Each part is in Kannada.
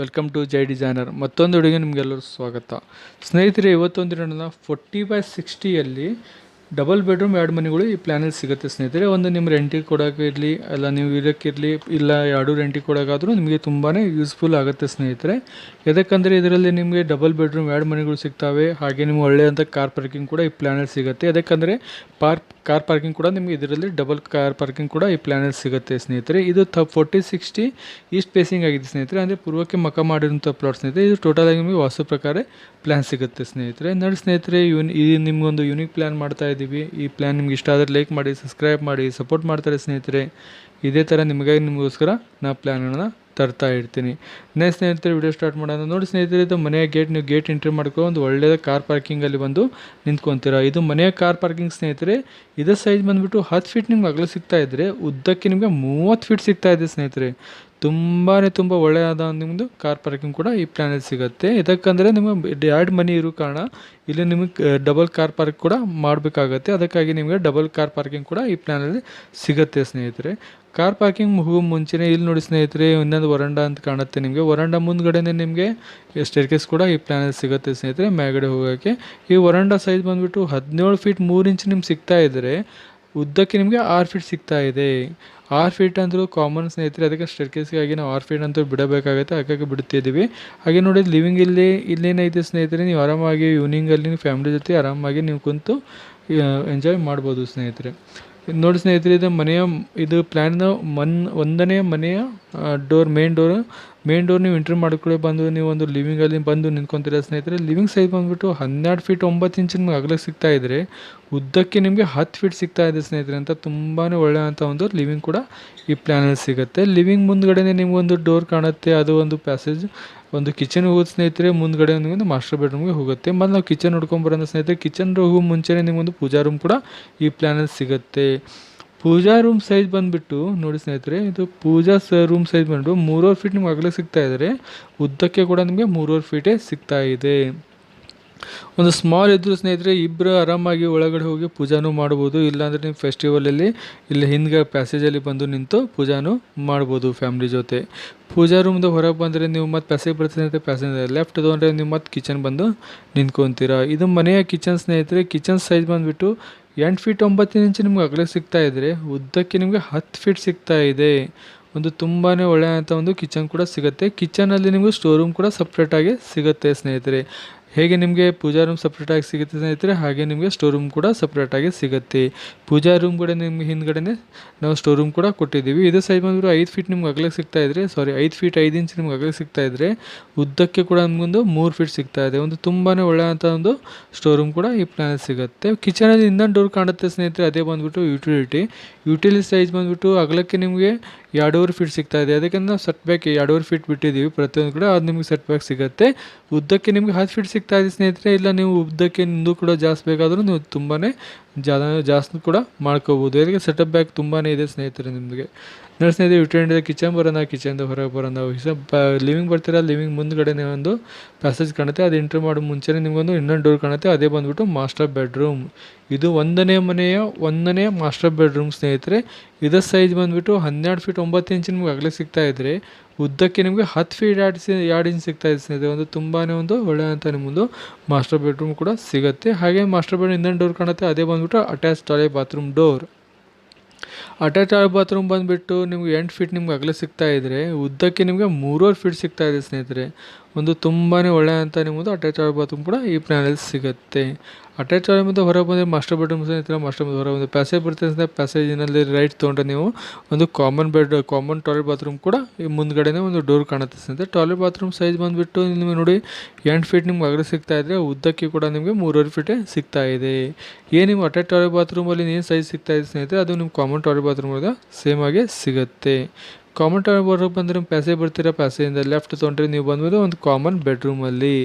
ವೆಲ್ಕಮ್ ಟು ಜೈ ಡಿಸೈನರ್ ಮತ್ತೊಂದು ಹುಡುಗಿ ನಿಮಗೆಲ್ಲರೂ ಸ್ವಾಗತ. ಸ್ನೇಹಿತರೆ, ಇವತ್ತೊಂದು ದಿನ ಫೋರ್ಟಿ ಬೈ ಸಿಕ್ಸ್ಟಿಯಲ್ಲಿ ಡಬಲ್ ಬೆಡ್ರೂಮ್ ಎರಡು ಮನೆಗಳು ಈ ಪ್ಲ್ಯಾನಲ್ಲಿ ಸಿಗುತ್ತೆ ಸ್ನೇಹಿತರೆ. ಒಂದು ನಿಮ್ಮ ರೆಂಟಿಗೆ ಕೊಡೋಕ್ಕಿರಲಿ ಅಲ್ಲ ನೀವು ಇರೋಕ್ಕಿರಲಿ ಇಲ್ಲ ಎರಡು ರೆಂಟಿಗೆ ಕೊಡೋಕ್ಕಾದರೂ ನಿಮಗೆ ತುಂಬಾ ಯೂಸ್ಫುಲ್ ಆಗುತ್ತೆ ಸ್ನೇಹಿತರೆ. ಯಾಕಂದರೆ ಇದರಲ್ಲಿ ನಿಮಗೆ ಡಬಲ್ ಬೆಡ್ರೂಮ್ ಎರಡು ಮನೆಗಳು ಸಿಗ್ತವೆ. ಹಾಗೆ ನಿಮ್ಗೆ ಒಳ್ಳೆಯಂಥ ಕಾರ್ ಪಾರ್ಕಿಂಗ್ ಕೂಡ ಈ ಪ್ಲ್ಯಾನಲ್ಲಿ ಸಿಗುತ್ತೆ. ಯಾಕಂದರೆ ಪಾರ್ಕ್ ಕಾರ್ ಪಾರ್ಕಿಂಗ್ ಕೂಡ ನಿಮಗೆ ಇದರಲ್ಲಿ ಡಬಲ್ ಕಾರ್ ಪಾರ್ಕಿಂಗ್ ಕೂಡ ಈ ಪ್ಲ್ಯಾನಲ್ಲಿ ಸಿಗುತ್ತೆ ಸ್ನೇಹಿತರೆ. ಇದು the forty sixty east facing ಆಗಿದೆ ಸ್ನೇಹಿತರೆ. ಅಂದರೆ ಪೂರ್ವಕ್ಕೆ ಮಕ ಮಾಡಿರುವಂಥ ಪ್ಲಾಟ್ ಸ್ನೇಹಿತರೆ, ಇದು ಟೋಟಲ್ ಆಗಿ ನಿಮಗೆ ವಾಸ್ತು ಪ್ರಕಾರ ಪ್ಲ್ಯಾನ್ ಸಿಗುತ್ತೆ ಸ್ನೇಹಿತರೆ. ನೋಡಿ ಸ್ನೇಹಿತರೆ ಯೂನ್ ಈ ನಿಮ್ಗೊಂದು ಯೂನಿಕ್ ಪ್ಲ್ಯಾನ್ ಮಾಡ್ತಾ ಇದ್ದೀವಿ. ಈ ಪ್ಲ್ಯಾನ್ ನಿಮ್ಗೆ ಇಷ್ಟ ಆದರೆ ಲೈಕ್ ಮಾಡಿ ಸಬ್ಸ್ಕ್ರೈಬ್ ಮಾಡಿ ಸಪೋರ್ಟ್ ಮಾಡ್ತಾರೆ ಸ್ನೇಹಿತರೆ. ಇದೇ ಥರ ನಿಮಗಾಗಿ ನಿಮಗೋಸ್ಕರ ನಾ ಪ್ಲ್ಯಾನ್ಗಳನ್ನ ತರ್ತಾ ಇರ್ತೀನಿ. ನೇ ಸ್ನೇಹಿತರೆ ವಿಡಿಯೋ ಸ್ಟಾರ್ಟ್ ಮಾಡೋಣ. ನೋಡಿ ಸ್ನೇಹಿತರೆ, ಇದು ಮನೆಯ ಗೇಟ್ ನೀವು ಗೇಟ್ ಎಂಟ್ರಿ ಮಾಡ್ಕೊಂಡು ಒಂದು ಒಳ್ಳೆಯದ ಕಾರ್ ಪಾರ್ಕಿಂಗಲ್ಲಿ ಬಂದು ನಿಂತ್ಕೊತೀರಾ? ಇದು ಮನೆಯ ಕಾರ್ ಪಾರ್ಕಿಂಗ್ ಸ್ನೇಹಿತರೆ ಇದರ ಸೈಜ್ ಬಂದುಬಿಟ್ಟು ಹತ್ತು ಫೀಟ್ ನಿಮ್ಗೆ ಅಗಲ ಸಿಗ್ತಾ ಇದ್ದರೆ ಉದ್ದಕ್ಕೆ ನಿಮಗೆ ಮೂವತ್ತು ಫೀಟ್ ಸಿಗ್ತಾ ಇದೆ ಸ್ನೇಹಿತರೆ. ತುಂಬಾ ತುಂಬ ಒಳ್ಳೆಯದ ನಿಮ್ಮದು ಕಾರ್ ಪಾರ್ಕಿಂಗ್ ಕೂಡ ಈ ಪ್ಲ್ಯಾನಲ್ಲಿ ಸಿಗುತ್ತೆ. ಇದಕ್ಕಂದರೆ ನಿಮಗೆ ಎರಡು ಮನಿ ಇರೋ ಕಾರಣ ಇಲ್ಲಿ ನಿಮಗೆ ಡಬಲ್ ಕಾರ್ ಪಾರ್ಕ್ ಕೂಡ ಮಾಡಬೇಕಾಗತ್ತೆ. ಅದಕ್ಕಾಗಿ ನಿಮಗೆ ಡಬಲ್ ಕಾರ್ ಪಾರ್ಕಿಂಗ್ ಕೂಡ ಈ ಪ್ಲ್ಯಾನಲ್ಲಿ ಸಿಗುತ್ತೆ ಸ್ನೇಹಿತರೆ. ಕಾರ್ ಪಾರ್ಕಿಂಗ್ ಹೋಗೋ ಮುಂಚೆನೇ ಇಲ್ಲಿ ನೋಡಿ ಸ್ನೇಹಿತರೆ, ಇನ್ನೊಂದು ವರಂಡ ಅಂತ ಕಾಣುತ್ತೆ ನಿಮಗೆ. ವರಂಡ ಮುಂದ್ಗಡೆನೇ ನಿಮಗೆ ಸ್ಟೇರ್ಕೇಸ್ ಕೂಡ ಈ ಪ್ಲ್ಯಾನಲ್ಲಿ ಸಿಗುತ್ತೆ ಸ್ನೇಹಿತರೆ, ಮೇಲ್ಗಡೆ ಹೋಗೋಕ್ಕೆ ಈ ವರಂಡ ಸೈಜ್ ಬಂದುಬಿಟ್ಟು ಹದಿನೇಳು ಫೀಟ್ ಮೂರು ಇಂಚ್ ನಿಮ್ಗೆ ಸಿಗ್ತಾ ಇದ್ದರೆ ಉದ್ದಕ್ಕೆ ನಿಮಗೆ ಆರು ಫೀಟ್ ಸಿಗ್ತಾ ಇದೆ. ಆರು ಫೀಟ್ ಅಂದರೂ ಕಾಮನ್ ಸ್ನೇಹಿತರೆ, ಅದಕ್ಕೆ ಸ್ಟೆರ್ಕೇಸ್ಗಾಗಿ ನಾವು ಆರು ಫೀಟ್ ಅಂತೂ ಬಿಡಬೇಕಾಗುತ್ತೆ, ಹಾಗಾಗಿ ಬಿಡ್ತಿದ್ದೀವಿ ಹಾಗೆ ನೋಡಿ ಲಿವಿಂಗ್ ಇಲ್ಲಿ ಇಲ್ಲೇನೈತೆ ಸ್ನೇಹಿತರೆ, ನೀವು ಆರಾಮಾಗಿ ಈವ್ನಿಂಗಲ್ಲಿ ನೀವು ಫ್ಯಾಮಿಲಿ ಜೊತೆ ಆರಾಮಾಗಿ ನೀವು ಕುಂತು ಎಂಜಾಯ್ ಮಾಡ್ಬೋದು ಸ್ನೇಹಿತರೆ. ನೋಡಿ ಸ್ನೇಹಿತರೆ, ಇದು ಮನೆಯ ಇದು ಪ್ಲ್ಯಾನ್ನ ಮನ್, ಒಂದನೇ ಮನೆಯ door main door main door ನೀವು ಎಂಟ್ರಿ ಮಾಡ್ಕೊಳ್ಳಿ, ಬಂದು ನೀವು ಒಂದು ಲಿವಿಂಗಲ್ಲಿ ಬಂದು ನಿಂತ್ಕೊಂತೀರ ಸ್ನೇಹಿತರೆ? ಲಿವಿಂಗ್ ಸೈಜ್ ಬಂದುಬಿಟ್ಟು ಹನ್ನೆರಡು ಫೀಟ್ ಒಂಬತ್ತು ಇಂಚಿನ ನಿಮ್ಗೆ ಅಗಲಕ್ಕೆ ಸಿಗ್ತಾ ಇದ್ದರೆ ಉದ್ದಕ್ಕೆ ನಿಮಗೆ ಹತ್ತು ಫೀಟ್ ಸಿಗ್ತಾ ಇದೆ ಸ್ನೇಹಿತರೆ ಅಂತ ತುಂಬಾ ಒಳ್ಳೆಯಂಥ ಒಂದು ಲಿವಿಂಗ್ ಕೂಡ ಈ ಪ್ಲ್ಯಾನಲ್ಲಿ ಸಿಗುತ್ತೆ. ಲಿವಿಂಗ್ ಮುಂದ್ಗಡೆನೇ ನಿಮಗೊಂದು ಡೋರ್ ಕಾಣುತ್ತೆ, ಅದು ಒಂದು ಪ್ಯಾಸೇಜ್ ಒಂದು ಕಿಚನ್ ಹೋಗೋದು ಸ್ನೇಹಿತರೆ, ಮುಂದ್ಗಡೆ ಒಂದು ಮಾಸ್ಟರ್ ಬೆಡ್ರೂಮ್ಗೆ ಹೋಗುತ್ತೆ. ಮತ್ತು ನಾವು ಕಿಚನ್ ನೋಡ್ಕೊಂಬರೋಣ ಸ್ನೇಹಿತರೆ ಕಿಚನ್ ಹೋಗೋ ಮುಂಚೆನೇ ಒಂದು ಪೂಜಾ ರೂಮ್ ಕೂಡ ಈ ಪ್ಲ್ಯಾನಲ್ಲಿ ಸಿಗುತ್ತೆ. ಪೂಜಾ ರೂಮ್ ಸೈಜ್ ಬಂದುಬಿಟ್ಟು ನೋಡಿ ಸ್ನೇಹಿತರೆ, ಇದು ಪೂಜಾ ಸ ರೂಮ್ ಸೈಜ್ ಬಂದು ಮೂರುವರೆ ಫೀಟ್ ನಿಮ್ಗೆ ಆಗಲೇ ಸಿಗ್ತಾ ಇದ್ದರೆ ಉದ್ದಕ್ಕೆ ಕೂಡ ನಿಮಗೆ ಮೂರುವರೆ ಫೀಟೇ ಸಿಗ್ತಾ ಇದೆ. ಒಂದು ಸ್ಮಾಲ್ ಇದ್ದರೂ ಸ್ನೇಹಿತರೆ ಇಬ್ಬರು ಆರಾಮಾಗಿ ಒಳಗಡೆ ಹೋಗಿ ಪೂಜಾನು ಮಾಡ್ಬೋದು. ಇಲ್ಲಾಂದರೆ ನೀವು ಫೆಸ್ಟಿವಲಲ್ಲಿ ಇಲ್ಲಿ ಹಿಂದ್ಗೆ ಪ್ಯಾಸೇಜಲ್ಲಿ ಬಂದು ನಿಂತು ಪೂಜಾನು ಮಾಡ್ಬೋದು ಫ್ಯಾಮ್ಲಿ ಜೊತೆ. ಪೂಜಾ ರೂಮ್ದ ಹೊರಗೆ ಬಂದರೆ ನೀವು ಮತ್ತು ಪ್ಯಾಸೇಜ್ ಬರ್ತೀನಿ ಅಂತ ಪ್ಯಾಸೇಜ್ ಲೆಫ್ಟ್ ತೊಗೊಂಡ್ರೆ ನೀವು ಮತ್ತು ಕಿಚನ್ ಬಂದು ನಿಂತ್ಕೊತೀರಾ. ಇದು ಮನೆಯ ಕಿಚನ್ ಸ್ನೇಹಿತರೆ ಕಿಚನ್ ಸೈಜ್ ಬಂದುಬಿಟ್ಟು ಎಂಟು ಫೀಟ್ ಒಂಬತ್ತು ಇಂಚ್ ನಿಮ್ಗೆ ಅಗಲ ಸಿಗ್ತಾ ಇದ್ದರೆ ಉದ್ದಕ್ಕೆ ನಿಮಗೆ ಹತ್ತು ಫೀಟ್ ಸಿಗ್ತಾ ಇದೆ. ಒಂದು ತುಂಬಾ ಒಳ್ಳೆಯಂಥ ಒಂದು ಕಿಚನ್ ಕೂಡ ಸಿಗುತ್ತೆ. ಕಿಚನಲ್ಲಿ ನಿಮಗೆ ಸ್ಟೋರ್ ರೂಮ್ ಕೂಡ ಸಪ್ರೇಟಾಗಿ ಸಿಗುತ್ತೆ ಸ್ನೇಹಿತರೆ. ಹೇಗೆ ನಿಮಗೆ ಪೂಜಾ ರೂಮ್ ಸಪ್ರೇಟಾಗಿ ಸಿಗುತ್ತೆ ಸ್ನೇಹಿತರೆ, ಹಾಗೆ ನಿಮಗೆ ಸ್ಟೋರ್ ರೂಮ್ ಕೂಡ ಸಪ್ರೇಟಾಗಿ ಸಿಗುತ್ತೆ. ಪೂಜಾ ರೂಮ್ ಕೂಡ ನಿಮ್ಗೆ ಹಿಂದ್ಗಡೆನೇ ನಾವು ಸ್ಟೋರ್ ರೂಮ್ ಕೂಡ ಕೊಟ್ಟಿದ್ದೀವಿ. ಇದು ಸೈಜ್ ಬಂದ್ಬಿಟ್ಟು ಐದು ಫೀಟ್ ನಿಮ್ಗೆ ಅಗಲಕ್ಕೆ ಸಿಗ್ತಾ ಇದ್ರೆ ಸಾರಿ ಐದು ಫೀಟ್ ಐದು ಇಂಚ್ ನಿಮ್ಗೆ ಅಗಲಕ್ಕೆ ಸಿಗ್ತಾ ಇದ್ರೆ, ಉದ್ದಕ್ಕೆ ಕೂಡ ನಮಗೊಂದು ಮೂರು ಫೀಟ್ ಸಿಗ್ತಾ ಇದೆ. ಒಂದು ತುಂಬಾ ಒಳ್ಳೆಯಂಥ ಒಂದು ಸ್ಟೋರ್ ರೂಮ್ ಕೂಡ ಈ ಪ್ಲಾನ್ ಸಿಗುತ್ತೆ. ಕಿಚನಲ್ಲಿ ಇನ್ನೊಂದು ಡೋರ್ ಕಾಣುತ್ತೆ ಸ್ನೇಹಿತರೆ, ಅದೇ ಬಂದುಬಿಟ್ಟು ಯುಟಿಲಿಟಿ ಯುಟಿಲಿಟಿ ಸೈಜ್ ಬಂದುಬಿಟ್ಟು ಅಗಲಕ್ಕೆ ನಿಮಗೆ ಎರಡೂವರೆ ಫೀಟ್ ಸಿಗ್ತಾ ಇದೆ. ಅದಕ್ಕೆ ನಾವು ಸೆಟ್ ಬ್ಯಾಕ್ ಎರಡೂವರೆ ಫೀಟ್ ಬಿಟ್ಟಿದ್ದೀವಿ. ಪ್ರತಿಯೊಂದು ಕೂಡ ಅದು ನಿಮಗೆ ಸೆಟ್ ಬ್ಯಾಕ್ ಸಿಗುತ್ತೆ. ಉದ್ದಕ್ಕೆ ನಿಮಗೆ ಹತ್ತು ಫೀಟ್ ಸಿಗ್ತಾ ಇದೆ ಸ್ನೇಹಿತರೆ, ಇಲ್ಲ ನೀವು ಉದ್ದಕ್ಕೆ ನಿಂದು ಕೂಡ ಜಾಸ್ತಿ ಬೇಕಾದರೂ ನೀವು ತುಂಬಾ ಜಾ ಜಾಸ್ತಿ ಕೂಡ ಮಾಡ್ಕೋಬೋದು. ಇದಕ್ಕೆ ಸೆಟಪ್ ಬ್ಯಾಗ್ ತುಂಬಾ ಇದೆ ಸ್ನೇಹಿತರೆ ನಿಮಗೆ. ನೋಡಿ ಸ್ನೇಹಿತರೆ ಇದೆ. ಕಿಚನ್ ಬರೋಣ ಕಿಚನ್ದ ಹೊರಗೆ ಬರೋಣ. ಲಿವಿಂಗ್ ಬರ್ತೀರಾ ಲಿವಿಂಗ್ ಮುಂದ್ಗಡೆನೇ ಒಂದು ಪ್ಯಾಸೇಜ್ ಕಾಣುತ್ತೆ. ಅದು ಎಂಟ್ರ್ ಮಾಡೋ ಮುಂಚೆನೇ ನಿಮಗೊಂದು ಇನ್ನೊಂದು ಡೋರ್ ಕಾಣುತ್ತೆ. ಅದೇ ಬಂದ್ಬಿಟ್ಟು ಮಾಸ್ಟರ್ ಬೆಡ್ರೂಮ್ ಇದು ಒಂದನೇ ಮನೆಯ ಒಂದನೇ ಮಾಸ್ಟರ್ ಬೆಡ್ರೂಮ್ ಸ್ನೇಹಿತರೆ. ಇದರ ಸೈಜ್ ಬಂದುಬಿಟ್ಟು ಹನ್ನೆರಡು ಫೀಟ್ ಒಂಬತ್ತು ಇಂಚ್ ನಿಮ್ಗೆ ಆಗಲೇ ಸಿಗ್ತಾ ಇದ್ದರೆ ಉದ್ದಕ್ಕೆ ನಿಮಗೆ ಹತ್ತು ಫೀಟ್ ಎರಡು ಸಿ ಎರಡು ಇಂಚ್ ಸಿಗ್ತಾ ಇದೆ ಸ್ನೇಹಿತರೆ. ಒಂದು ತುಂಬಾ ಒಂದು ಒಳ್ಳೆಯಂಥ ನಿಮ್ಮದು ಮಾಸ್ಟರ್ ಬೆಡ್ರೂಮ್ ಕೂಡ ಸಿಗುತ್ತೆ. ಹಾಗೆ ಮಾಸ್ಟರ್ ಬೆಡ್ರೂಮ್ ಇನ್ನೊಂದು ಡೋರ್ ಕಾಣುತ್ತೆ. ಅದೇ ಬಂದುಬಿಟ್ಟು attach toilet bathroom door attach ಆಗಿ ಬಾತ್ರೂಮ್ ಬಂದುಬಿಟ್ಟು ನಿಮ್ಗೆ ಎಂಟು ಫೀಟ್ ನಿಮ್ಗೆ ಅಗಲ ಸಿಗ್ತಾ ಇದ್ದರೆ ಉದ್ದಕ್ಕೆ ನಿಮಗೆ ಮೂರುವರೆ ಫೀಟ್ ಸಿಗ್ತಾ ಇದೆ ಸ್ನೇಹಿತರೆ. ಒಂದು ತುಂಬಾ ಅಂತ ನಿಮ್ಮದು ಅಟ್ಯಾಚ್ ಬಾತ್ರೂಮ್ ಕೂಡ ಈ ಪ್ಲ್ಯಾನಲ್ಲಿ ಸಿಗುತ್ತೆ. ಅಟ್ಯಾಚ್ ಮತ್ತು ಹೊರಗೆ ಬಂದರೆ ಮಾಸ್ಟರ್ ಬೆಡ್ರೂಮ್ ಸಹ ಮಾಸ್ಟರ್ ಹೊರಗೆ ಬಂದು ಪ್ಯಾಸೇಜ್ ಬರ್ತದೆ ಪ್ಯಾಸೇಜಿನಲ್ಲಿ ರೈಟ್ ತೊಗೊಂಡ್ರೆ ನೀವು ಒಂದು common bed common toilet bathroom ಕೂಡ ಈ ಮುಂದ್ಗಡೆನೇ ಒಂದು ಡೋರ್ ಕಾಣುತ್ತೆ ಸ್ನೇಹಿತರೆ ಟಾಯ್ಲೆಟ್ ಬಾತ್ರೂಮ್ ಸೈಜ್ ಬಂದುಬಿಟ್ಟು ನಿಮಗೆ ನೋಡಿ ಎಂಟು ಫೀಟ್ ನಿಮ್ಗೆ ಅಗಲ ಸಿಗ್ತಾ ಇದ್ದರೆ ಉದ್ದಕ್ಕೆ ಕೂಡ ನಿಮಗೆ ಮೂರುವರೆ ಫೀಟೇ ಸಿಗ್ತಾ ಇದೆ. ಏನು ನಿಮ್ಮ ಅಟ್ಯಾಚ್ ಟಾಯ್ಲೆಟ್ ಬಾತ್ರೂಮಲ್ಲಿ ಏನು ಸೈಜ್ ಸಿಗ್ತಾ ಇದೆ ಸ್ನೇಹಿತರೆ, ಅದು ನಿಮ್ಮ ಕಾಮನ್ ಟಾಯ್ಲೆಟ್ ಬಾತ್ರೂಮ್ ಸೇಮ್ ಆಗಿ ಸಿಗುತ್ತೆ. ಕಾಮನ್ ಬರೋಕ್ಕೆ ಬಂದರೆ ಪ್ಯಾಸೆ ಬರ್ತೀರಾ? ಪ್ಯಾಸೆಯಿಂದ ಲೆಫ್ಟ್ ತೊಗೊಂಡ್ರೆ ನೀವು ಬಂದ್ಮೇಲೆ ಒಂದು ಕಾಮನ್ ಬೆಡ್ರೂಮಲ್ಲಿ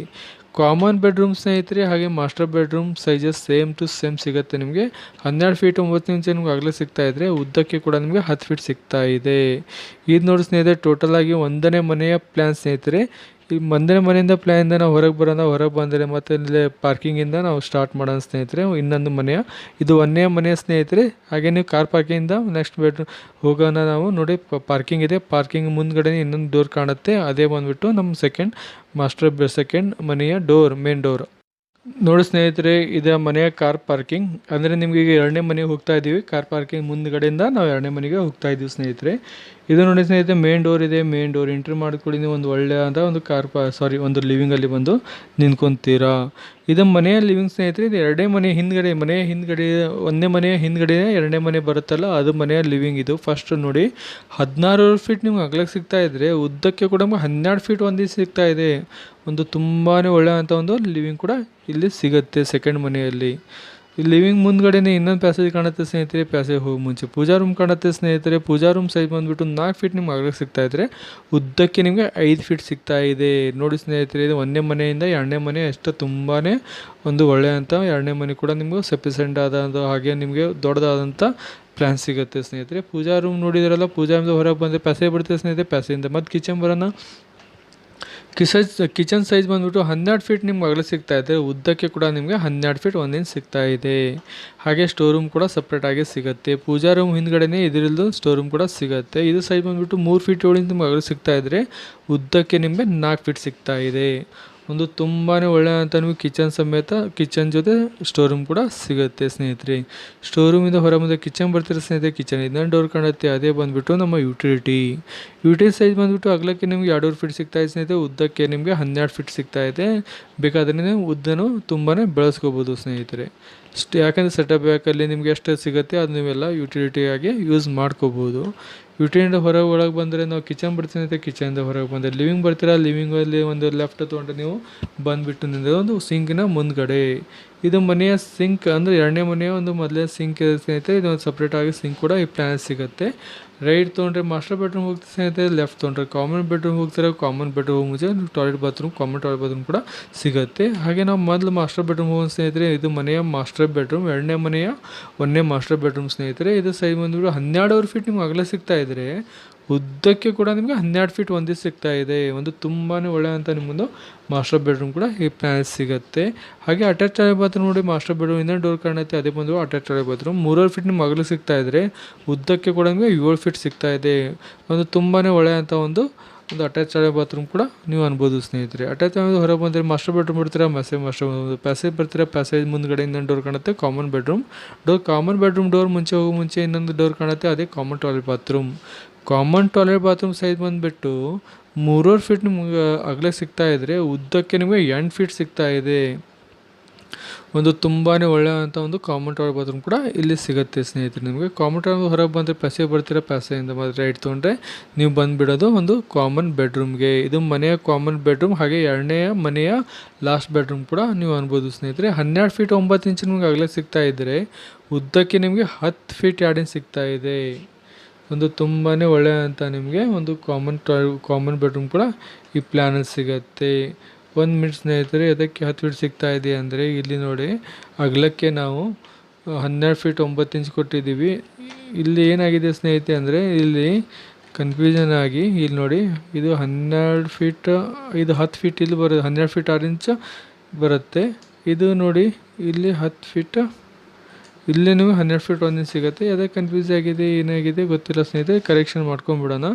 ಕಾಮನ್ ಬೆಡ್ರೂಮ್ ಸ್ನೇಹಿತರೆ, ಹಾಗೆ master bedroom sizes same to same ಸಿಗುತ್ತೆ ನಿಮಗೆ. ಹನ್ನೆರಡು ಫೀಟ್ ಒಂಬತ್ತು ಇಂಚ್ ನಿಮ್ಗೆ ಆಗಲೇ ಸಿಗ್ತಾ ಇದ್ದರೆ ಉದ್ದಕ್ಕೆ ಕೂಡ ನಿಮಗೆ ಹತ್ತು ಫೀಟ್ ಸಿಗ್ತಾ ಇದೆ. ಇದು ನೋಡಿ ಸ್ನೇಹಿತರೆ ಟೋಟಲ್ ಆಗಿ ಒಂದನೇ ಮನೆಯ ಪ್ಲ್ಯಾನ್ ಸ್ನೇಹಿತರೆ. ಈ ಮಂದಿರ ಮನೆಯಿಂದ ಪ್ಲ್ಯಾನಿಂದ ನಾವು ಹೊರಗೆ ಬರೋಣ, ಹೊರಗೆ ಬಂದರೆ ಮತ್ತೆ ಇಲ್ಲೇ ಪಾರ್ಕಿಂಗಿಂದ ನಾವು ಸ್ಟಾರ್ಟ್ ಮಾಡೋಣ ಸ್ನೇಹಿತರೆ, ಇನ್ನೊಂದು ಮನೆಯ. ಇದು ಒಂದನೇ ಮನೆಯ ಸ್ನೇಹಿತರೆ, ಹಾಗೆ ನೀವು ಕಾರ್ ಪಾರ್ಕಿಂಗಿಂದ ನೆಕ್ಸ್ಟ್ ಬೆಡ್, ಹೋಗೋಣ ನಾವು ನೋಡಿ ಪಾರ್ಕಿಂಗ್ ಇದೆ. ಪಾರ್ಕಿಂಗ್ ಮುಂದ್ಗಡೆ ಇನ್ನೊಂದು ಡೋರ್ ಕಾಣುತ್ತೆ. ಅದೇ ಬಂದುಬಿಟ್ಟು ನಮ್ಮ ಸೆಕೆಂಡ್ ಮಾಸ್ಟರ್ ಸೆಕೆಂಡ್ ಮನೆಯ ಡೋರ್, ಮೇನ್ ಡೋರ್. ನೋಡಿ ಸ್ನೇಹಿತರೆ, ಇದು ಮನೆಯ ಕಾರ್ ಪಾರ್ಕಿಂಗ್. ಅಂದರೆ ನಿಮಗೆ ಈಗ ಎರಡನೇ ಮನೆಗೆ ಹೋಗ್ತಾ ಇದ್ದೀವಿ ಕಾರ್ ಪಾರ್ಕಿಂಗ್ ಮುಂದ್ಗಡೆಯಿಂದ ನಾವು ಎರಡನೇ ಮನೆಗೆ ಹೋಗ್ತಾ ಇದ್ದೀವಿ ಸ್ನೇಹಿತರೆ. ಇದು ನೋಡಿ ಸ್ನೇಹಿತರೆ ಮೇನ್ ಡೋರ್ ಇದೆ ಮೇನ್ ಡೋರ್ ಎಂಟ್ರಿ ಮಾಡ್ಕೊಳ್ಳಿ, ನೀವು ಒಂದು ಒಳ್ಳೆಯಾದ ಒಂದು ಕಾರ್ ಪಾ ಸಾರಿ ಒಂದು ಲಿವಿಂಗಲ್ಲಿ ಬಂದು ನಿಂತ್ಕೊಂತೀರಾ. ಇದು ಮನೆಯ ಲಿವಿಂಗ್ ಸ್ನೇಹಿತರೆ, ಇದು ಎರಡನೇ ಮನೆ ಹಿಂದ್ಗಡೆ ಮನೆಯ ಹಿಂದ್ಗಡೆ ಒಂದನೇ ಮನೆಯ ಹಿಂದ್ಗಡೆ ಎರಡನೇ ಮನೆ ಬರುತ್ತಲ್ಲ, ಅದು ಮನೆಯ ಲಿವಿಂಗ್ ಇದು. ಫಸ್ಟ್ ನೋಡಿ, ಹದಿನಾರು ಫೀಟ್ ನಿಮ್ಗೆ ಅಗಲಕ್ಕೆ ಸಿಗ್ತಾ ಇದ್ರೆ, ಉದ್ದಕ್ಕೆ ಕೂಡ ಹನ್ನೆರಡು ಫೀಟ್ ಒಂದೇ ಸಿಗ್ತಾ ಇದೆ. ಒಂದು ತುಂಬಾ ಒಳ್ಳೆಯಂಥ ಒಂದು ಲಿವಿಂಗ್ ಕೂಡ ಇಲ್ಲಿ ಸಿಗುತ್ತೆ ಸೆಕೆಂಡ್ ಮನೆಯಲ್ಲಿ. ಈ ಲಿವಿಂಗ್ ಮುಂದ್ಗಡೆನೆ ಇನ್ನೊಂದು ಪ್ಯಾಸೇಜ್ ಕಾಣುತ್ತೆ ಸ್ನೇಹಿತರೆ ಪ್ಯಾಸೇಜ್ ಹೋಗಿ ಮುಂಚೆ. ಪೂಜಾ ರೂಮ್ ಕಾಣುತ್ತೆ ಸ್ನೇಹಿತರೆ. ಪೂಜಾ ರೂಮ್ ಸೈಜ್ ಬಂದ್ಬಿಟ್ಟು ನಾಲ್ಕು ಫೀಟ್ ನಿಮ್ಗೆ ಅಗಲಕ್ಕೆ ಸಿಗ್ತಾ ಇದ್ರೆ, ಉದ್ದಕ್ಕೆ ನಿಮಗೆ ಐದು ಫೀಟ್ ಸಿಗ್ತಾ ಇದೆ. ನೋಡಿ ಸ್ನೇಹಿತರೆ, ಇದು ಒಂದನೇ ಮನೆಯಿಂದ ಎರಡನೇ ಮನೆ, ಅಷ್ಟೇ ತುಂಬಾ ಒಂದು ಒಳ್ಳೆಯಂಥ ಎರಡನೇ ಮನೆ ಕೂಡ ನಿಮಗೆ ಸಫಿಸೆಂಟ್ ಆದ ಹಾಗೆ ನಿಮಗೆ ದೊಡ್ಡದಾದಂಥ ಪ್ಲ್ಯಾನ್ ಸಿಗುತ್ತೆ ಸ್ನೇಹಿತರೆ. ಪೂಜಾ ರೂಮ್ ನೋಡಿದ್ರಲ್ಲ, ಪೂಜಾ ಹೊರಗೆ ಬಂದರೆ ಪ್ಯಾಸೇಜ್ ಬಿಡ್ತೇವೆ ಸ್ನೇಹಿತರೆ. ಪ್ಯಾಸೆಯಿಂದ ಮತ್ತು ಕಿಚನ್ ಬರೋಣ. ಕಿಸನ್ ಕಿಚನ್ ಸೈಜ್ ಬಂದುಬಿಟ್ಟು ಹನ್ನೆರಡು ಫೀಟ್ ನಿಮ್ಗೆ ಅಗಲ ಸಿಗ್ತಾ ಇದೆ. ಉದ್ದಕ್ಕೆ ಕೂಡ ನಿಮಗೆ ಹನ್ನೆರಡು ಫೀಟ್ ಒಂದೇನು ಇದೆ. ಹಾಗೆ ಸ್ಟೋರ್ ರೂಮ್ ಕೂಡ ಸಪ್ರೇಟಾಗಿ ಸಿಗುತ್ತೆ. ಪೂಜಾ ರೂಮ್ ಹಿಂದ್ಗಡೆನೇ ಇದರಲ್ಲೂ ಸ್ಟೋರ್ ರೂಮ್ ಕೂಡ ಸಿಗುತ್ತೆ. ಇದು ಸೈಜ್ ಬಂದ್ಬಿಟ್ಟು ಮೂರು ಫೀಟ್ ಏಳಿಂದ ನಿಮ್ಗೆ ಅಗಲ ಸಿಗ್ತಾ ಇದ್ರೆ ಉದ್ದಕ್ಕೆ ನಿಮಗೆ ನಾಲ್ಕು ಫೀಟ್ ಸಿಗ್ತಾ ಇದೆ. ಒಂದು ತುಂಬಾ ಒಳ್ಳೆಯ ಅಂತ ನಿಮಗೆ ಕಿಚನ್ ಸಮೇತ ಕಿಚನ್ ಜೊತೆ ಸ್ಟೋರ್ ರೂಮ್ ಕೂಡ ಸಿಗುತ್ತೆ ಸ್ನೇಹಿತರೆ. ಸ್ಟೋರ್ ರೂಮಿಂದ ಹೊರ ಮುಂದೆ ಕಿಚನ್ ಬರ್ತಿರೋ ಸ್ನೇಹಿತರೆ? ಕಿಚನ್ ಇನ್ನೊಂದು ಡೋರ್ ಕಾಣುತ್ತೆ, ಅದೇ ಬಂದ್ಬಿಟ್ಟು ನಮ್ಮ ಯುಟಿಲಿಟಿ ಯುಟಿಲಿಟಿ ಸೈಜ್ ಬಂದ್ಬಿಟ್ಟು ಅಗಲಕ್ಕೆ ನಿಮಗೆ ಎರಡೂವರೆ ಫೀಟ್ ಸಿಗ್ತಾಯಿದೆ ಇದೆ ಸ್ನೇಹಿತರೆ, ಉದ್ದಕ್ಕೆ ನಿಮಗೆ ಹನ್ನೆರಡು ಫೀಟ್ ಸಿಗ್ತಾ ಇದೆ. ಬೇಕಾದ್ರೆ ನೀವು ಉದ್ದನೂ ತುಂಬಾ ಬೆಳೆಸ್ಕೋಬೋದು ಸ್ನೇಹಿತರೆ. ಯಾಕಂದರೆ ಸೆಟಪ್ ಬ್ಯಾಕಲ್ಲಿ ನಿಮಗೆ ಎಷ್ಟು ಸಿಗುತ್ತೆ ಅದು ನೀವೆಲ್ಲ ಯುಟಿಲಿಟಿಯಾಗಿ ಯೂಸ್ ಮಾಡ್ಕೋಬೋದು. ಯುಟಿಲಿಟಿಯಿಂದ ಹೊರಗೆ ಒಳಗೆ ಬಂದರೆ ನಾವು ಕಿಚನ್ ಬರ್ತೀನಿ ಅಂತ ಕಿಚನಿಂದ ಹೊರಗೆ ಬಂದರೆ ಲಿವಿಂಗ್ ಬರ್ತೀರಾ? ಲಿವಿಂಗಲ್ಲಿ ಒಂದು ಲೆಫ್ಟ್ ತೊಗೊಂಡ್ರೆ ನೀವು ಬಂದುಬಿಟ್ಟು ನಿಂದ ಒಂದು ಸಿಂಕಿನ ಮುಂದ್ಗಡೆ. ಇದು ಮನೆಯ ಸಿಂಕ್ ಅಂದರೆ ಎರಡನೇ ಮನೆಯ ಒಂದು ಮೊದಲೇ ಸಿಂಕ್ ಸ್ನೇಹಿತರೆ ಇದೊಂದು ಸಪ್ರೇಟಾಗಿ ಸಿಂಕ್ ಕೂಡ ಈ ಪ್ಲ್ಯಾನ್ ಸಿಗುತ್ತೆ. ರೈಟ್ ತೊಗೊಂಡ್ರೆ ಮಾಸ್ಟರ್ ಬೆಡ್ರೂಮ್ ಹೋಗ್ತಾ ಸ್ನೇಹಿತರೆ ಲೆಫ್ಟ್ ತೊಗೊಂಡ್ರೆ ಕಾಮನ್ ಬೆಡ್ರೂಮ್ ಹೋಗ್ತಾರೆ ಕಾಮನ್ ಬೆಡ್ರೂಮ್ ಮುಂಚೆ toilet bathroom common toilet bathroom ಕೂಡ ಸಿಗುತ್ತೆ. ಹಾಗೆ ನಾವು ಮೊದಲು ಮಾಸ್ಟರ್ ಬೆಡ್ರೂಮ್ ಹೋಗೋ ಸ್ನೇಹಿತರೆ, ಇದು ಮನೆಯ ಮಾಸ್ಟರ್ ಬೆಡ್ರೂಮ್ ಎರಡನೇ ಮನೆಯ, ಒಂದನೇ ಮಾಸ್ಟರ್ ಬೆಡ್ರೂಮ್ ಸ್ನೇಹಿತರೆ. ಇದು ಸೈಜ್ ಬಂದ್ಬಿಟ್ಟು ಹನ್ನೆರಡುವರೆ ಫೀಟ್ ನಿಮ್ಗೆ ಅಗಲ ಸಿಗ್ತಾ ಇದ್ರೆ, ಉದ್ದಕ್ಕೆ ಕೂಡ ನಿಮಗೆ ಹನ್ನೆರಡು ಫೀಟ್ ಒಂದೇ ಸಿಗ್ತಾ ಇದೆ. ಒಂದು ತುಂಬಾ ಒಳ್ಳೆಯಂಥ ನಿಮ್ಮೊಂದು ಮಾಸ್ಟರ್ ಬೆಡ್ರೂಮ್ ಕೂಡ ಈ ಪ್ಲಾನ್ ಸಿಗುತ್ತೆ. ಹಾಗೆ ಅಟ್ಯಾಚ್ ಆಗಿ ಬಾತ್ರೂಮ್ ನೋಡಿ ಮಾಸ್ಟರ್ ಬೆಡ್ರೂಮ್ ಇನ್ನೊಂದು ಡೋರ್ ಕಾಣುತ್ತೆ, ಅದೇ ಬಂದು ಅಟ್ಯಾಚ್ ಆಗಿ ಬಾತ್ರೂಮ್ ಮೂರುವರೆ ಫೀಟ್ ನಿಮ್ಮ ಮಗಲು ಸಿಗ್ತಾ ಇದ್ರೆ, ಉದ್ದಕ್ಕೆ ಕೂಡ ನಿಮಗೆ ಏಳು ಫೀಟ್ ಸಿಗ್ತಾ ಇದೆ. ಒಂದು ತುಂಬಾ ಒಳ್ಳೆಯಂಥ ಒಂದು ಒಂದು ಅಟ್ಯಾಚ್ ಟಾಯ್ಲೆಟ್ ಬಾತ್ರೂಮ್ ಕೂಡ ನೀವು ಅನ್ಬೋದು ಸ್ನೇಹಿತರೆ. ಅಟ್ಯಾಚ್ ಆಗೋದು ಹೊರಗೆ ಬಂದರೆ ಮಾಸ್ಟರ್ ಬೆಡ್ರೂಮ್ ಬಿಡ್ತೀರಾ? ಮೆಸೇಜ್ ಮಾಸ್ಟರ್ ಪ್ಯಾಸೇಜ್ ಬರ್ತೀರಾ ಪ್ಯಾಸೇಜ್ ಮುಂದ್ಗಡೆ ಇನ್ನೊಂದು ಡೋರ್ ಕಾಣುತ್ತೆ common bedroom door common bedroom door ಮುಂಚೆ ಹೋಗೋ ಮುಂಚೆ ಇನ್ನೊಂದು ಡೋರ್ ಕಾಣುತ್ತೆ, ಅದೇ common toilet bathroom common toilet bathroom size ಬಂದುಬಿಟ್ಟು ಮೂರೂವರೆ ಫೀಟ್ ನಿಮ್ಗೆ ಅಗಲೇ ಸಿಗ್ತಾ ಇದ್ದರೆ ಉದ್ದಕ್ಕೆ ನಿಮಗೆ ಎಂಟು ಫೀಟ್ ಸಿಗ್ತಾ ಇದೆ. ಒಂದು ತುಂಬಾ ಒಳ್ಳೆಯಂಥ ಒಂದು ಕಾಮನ್ ಟಾಯ್ಲೆಟ್ ಬಾತ್ರೂಮ್ ಕೂಡ ಇಲ್ಲಿ ಸಿಗುತ್ತೆ ಸ್ನೇಹಿತರೆ ನಿಮಗೆ. ಟಾಯ್ಲೆಟ್ ಹೊರಗೆ ಬಂದರೆ ಪ್ಯಾಸೆ ಬರ್ತೀರಾ? ಪ್ಯಾಸೆಯಿಂದ ಮಾತ್ರ ರೈಟ್ ತೊಗೊಂಡ್ರೆ ನೀವು ಬಂದುಬಿಡೋದು ಒಂದು ಕಾಮನ್ ಬೆಡ್ರೂಮ್ಗೆ ಇದು ಮನೆಯ ಕಾಮನ್ ಬೆಡ್ರೂಮ್ ಹಾಗೆ ಎರಡನೆಯ ಮನೆಯ ಲಾಸ್ಟ್ ಬೆಡ್ರೂಮ್ ಕೂಡ ನೀವು ಅನ್ಬೋದು ಸ್ನೇಹಿತರೆ. ಹನ್ನೆರಡು ಫೀಟ್ ಒಂಬತ್ತು ಇಂಚು ನಿಮ್ಗೆ ಆಗಲೇ ಸಿಗ್ತಾ ಇದ್ದರೆ ಉದ್ದಕ್ಕೆ ನಿಮಗೆ ಹತ್ತು ಫೀಟ್ ಎರಡು ಇಂಚ್ ಸಿಗ್ತಾ ಇದೆ. ಒಂದು ತುಂಬಾ ಒಳ್ಳೆಯ ಅಂತ ನಿಮಗೆ ಒಂದು ಕಾಮನ್ ಟಾಯ್ ಕಾಮನ್ ಬೆಡ್ರೂಮ್ ಕೂಡ ಈ ಪ್ಲ್ಯಾನಲ್ಲಿ ಸಿಗುತ್ತೆ. ಒಂದು ಮಿನಿಟ್ ಸ್ನೇಹಿತರೆ ಅದಕ್ಕೆ ಹತ್ತು ಫೀಟ್ ಸಿಗ್ತಾ ಇದೆ ಅಂದರೆ, ಇಲ್ಲಿ ನೋಡಿ, ಅಗಲಕ್ಕೆ ನಾವು ಹನ್ನೆರಡು ಫೀಟ್ ಒಂಬತ್ತು ಇಂಚ್ ಕೊಟ್ಟಿದ್ದೀವಿ. ಇಲ್ಲಿ ಏನಾಗಿದೆ ಸ್ನೇಹಿತೆ ಅಂದರೆ, ಇಲ್ಲಿ ಕನ್ಫ್ಯೂಷನ್ ಆಗಿ, ಇಲ್ಲಿ ನೋಡಿ, ಇದು ಹನ್ನೆರಡು ಫೀಟ್, ಇದು ಹತ್ತು ಫೀಟ್ ಇಲ್ಲಿ ಬರೋದು ಹನ್ನೆರಡು ಫೀಟ್ ಆರು ಇಂಚ್ ಬರುತ್ತೆ. ಇದು ನೋಡಿ, ಇಲ್ಲಿ ಹತ್ತು ಫೀಟ್, ಇಲ್ಲಿ ನಿಮಗೆ ಹನ್ನೆರಡು ಫೀಟ್ ಒಂದು ಸಿಗುತ್ತೆ. ಅದೇ ಕನ್ಫ್ಯೂಸ್ ಆಗಿದೆ, ಏನಾಗಿದೆ ಗೊತ್ತಿಲ್ಲ ಸ್ನೇಹಿತರೆ ಕರೆಕ್ಷನ್ ಮಾಡ್ಕೊಂಬಿಡೋಣ.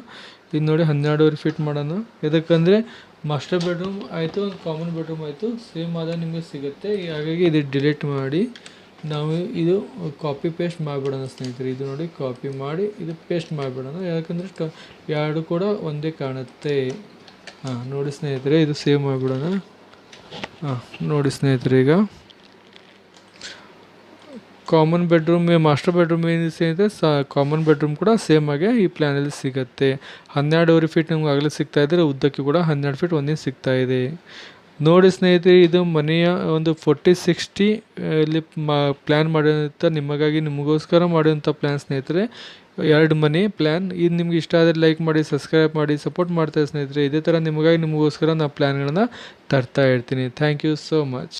ಇದು ನೋಡಿ, ಹನ್ನೆರಡುವರೆ ಫೀಟ್ ಮಾಡೋಣ. ಯಾಕಂದರೆ ಮಾಸ್ಟರ್ ಬೆಡ್ರೂಮ್ ಆಯಿತು, ಒಂದು ಕಾಮನ್ ಬೆಡ್ರೂಮ್ ಆಯಿತು. ಸೇಮ್ ಆದ ನಿಮಗೆ ಸಿಗುತ್ತೆ. ಹಾಗಾಗಿ ಇದು ಡಿಲೀಟ್ ಮಾಡಿ. ನಾವು ಇದು ಕಾಪಿ ಪೇಸ್ಟ್ ಮಾಡಿಬಿಡೋಣ ಸ್ನೇಹಿತರೆ. ಇದು ನೋಡಿ ಕಾಪಿ ಮಾಡಿ, ಇದು ಪೇಸ್ಟ್ ಮಾಡಿಬಿಡೋಣ. ಯಾಕಂದರೆ ಟ ಎರಡು ಕೂಡ ಒಂದೇ ಕಾಣುತ್ತೆ. ಹಾಂ, ನೋಡಿ ಸ್ನೇಹಿತರೆ, ಇದು ಸೇವ್ ಮಾಡಿಬಿಡೋಣ ಹಾಂ, ನೋಡಿ ಸ್ನೇಹಿತರೆ ಈಗ. ಕಾಮನ್ ಬೆಡ್ರೂಮ್ ಮಾಸ್ಟರ್ ಬೆಡ್ರೂಮ್ ಏನು ಸೇರಿದೆ ಸ ಕಾಮನ್ ಬೆಡ್ರೂಮ್ ಕೂಡ ಸೇಮ್ ಆಗಿ ಈ ಪ್ಲ್ಯಾನಲ್ಲಿ ಸಿಗುತ್ತೆ ಹನ್ನೆರಡುವರೆ ಫೀಟ್ ನಿಮ್ಗೆ ಆಗಲೇ ಸಿಗ್ತಾ ಇದ್ದರೆ ಉದ್ದಕ್ಕೆ ಕೂಡ ಹನ್ನೆರಡು ಫೀಟ್ ಒಂದೇ ಸಿಗ್ತಾ ಇದೆ ನೋಡಿ ಸ್ನೇಹಿತರೆ ಇದು ಮನೆಯ ಒಂದು ಫೋರ್ಟಿ ಸಿಕ್ಸ್ಟಿ ಇಲ್ಲಿ ಪ್ಲ್ಯಾನ್ ಮಾಡಿದಂಥ ನಿಮಗಾಗಿ ನಿಮಗೋಸ್ಕರ ಮಾಡಿದಂಥ ಪ್ಲ್ಯಾನ್ ಸ್ನೇಹಿತರೆ ಎರಡು ಮನೆ ಪ್ಲ್ಯಾನ್ ಇದು ನಿಮ್ಗೆ ಇಷ್ಟ ಆದರೆ ಲೈಕ್ ಮಾಡಿ ಸಬ್ಸ್ಕ್ರೈಬ್ ಮಾಡಿ ಸಪೋರ್ಟ್ ಮಾಡ್ತಾ ಸ್ನೇಹಿತರೆ, ಇದೇ ಥರ ನಿಮಗಾಗಿ ನಿಮಗೋಸ್ಕರ ನಾನು ಪ್ಲ್ಯಾನ್ಗಳನ್ನು ತರ್ತಾ ಇರ್ತೀನಿ. Thank you so much